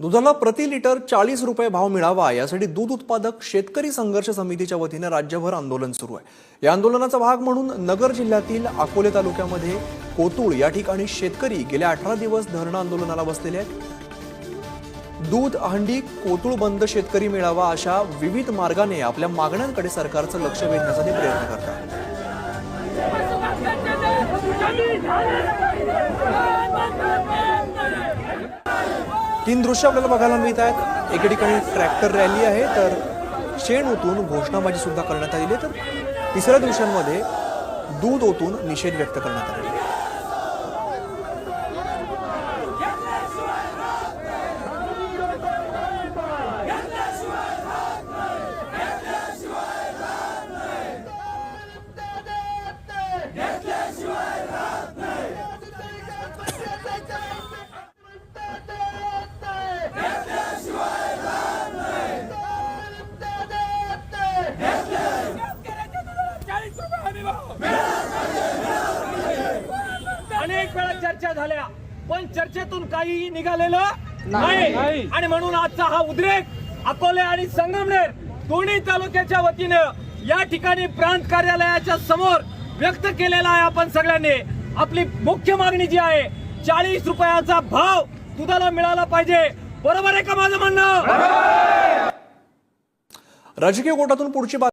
दुधाला प्रति लिटर चाळीस रुपये भाव मिळावा यासाठी दूध उत्पादक शेतकरी संघर्ष समितीच्या वतीने राज्यभर आंदोलन सुरू आहे. या आंदोलनाचा भाग म्हणून नगर जिल्ह्यातील अकोले तालुक्यामध्ये कोतुळ या ठिकाणी शेतकरी गेल्या अठरा दिवस धरणं आंदोलनाला बसलेले आहेत. दूध हंडी कोतुळ बंद शेतकरी मिळावा अशा विविध मार्गाने आपल्या मागण्यांकडे सरकारचं लक्ष वेधण्यासाठी प्रयत्न करतात. तीन दृश्य आपल्याला बघायला मिळत आहेत. एके ठिकाणी ट्रॅक्टर रॅली आहे तर शेण ओतून घोषणाबाजी सुद्धा करण्यात आलेली आहे. तर तिसऱ्या दिवसांमध्ये दूध ओतून निषेध व्यक्त करण्यात आलेला आहे. चर्चा झाल्या. पण चर्चेतून काहीही निघालेलं नाही. आणि म्हणून आजचा हा उद्रेक अकोले आणि संगमनेर दोन्ही तालुक्याच्या वतीनं या ठिकाणी प्रांत कार्यालयाच्या समोर व्यक्त केलेला आहे आपण सगळ्यांनी. आपली मुख्य मागणी जी आहे चाळीस रुपयाचा भाव दुधाला मिळाला पाहिजे. बरोबर आहे का माझं म्हणणं? राजकीय कोटातून पुढची बातमी